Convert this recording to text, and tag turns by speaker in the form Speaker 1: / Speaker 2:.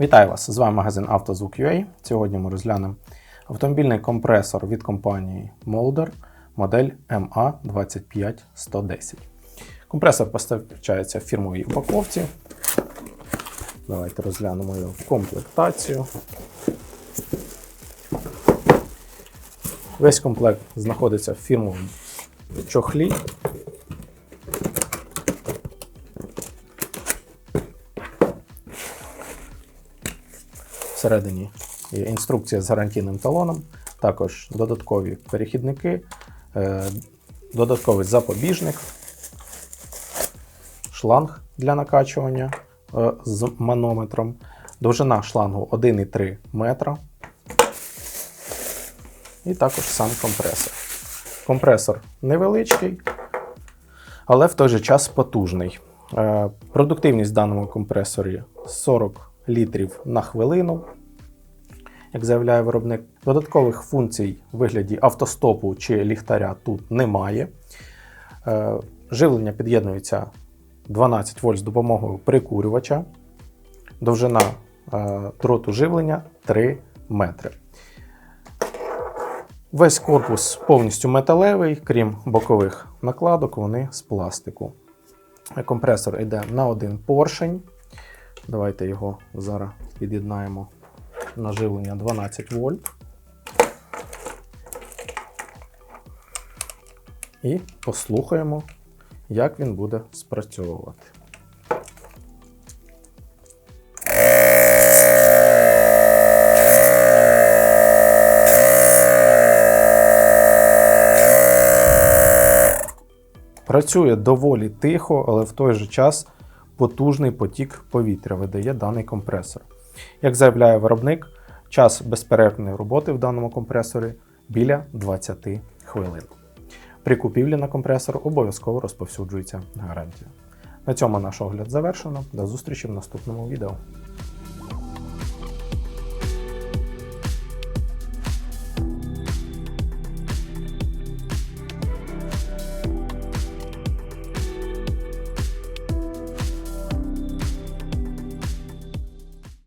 Speaker 1: Вітаю вас! З вами магазин «Автозвук.UA». Сьогодні ми розглянемо автомобільний компресор від компанії Molder, модель MA25110. Компресор постачається в фірмовій упаковці. Давайте розглянемо його в комплектацію. Весь комплект знаходиться в фірмовому чохлі. Всередині інструкція з гарантійним талоном, також додаткові перехідники, е, додатковий запобіжник, шланг для накачування е, з манометром, довжина шлангу 1,3 метра. І також сам компресор. Компресор невеличкий, але в той же час потужний. Е, Продуктивність в даному компресорі 40 літрів на хвилину, як заявляє виробник. Додаткових функцій в вигляді автостопу чи ліхтаря тут немає. Е, Живлення під'єднується 12 вольт з допомогою прикурювача. Довжина е, дроту живлення 3 метри. Весь корпус повністю металевий, крім бокових накладок, вони з пластику. Компресор йде на один поршень. Давайте його зараз під'єднаємо на живлення 12 вольт. І послухаємо, як він буде спрацьовувати. Працює доволі тихо, але в той же час потужний потік повітря видає даний компресор. Як заявляє виробник, час безперервної роботи в даному компресорі біля 20 хвилин. При купівлі на компресор обов'язково розповсюджується гарантія. На цьому наш огляд завершено. До зустрічі в наступному відео.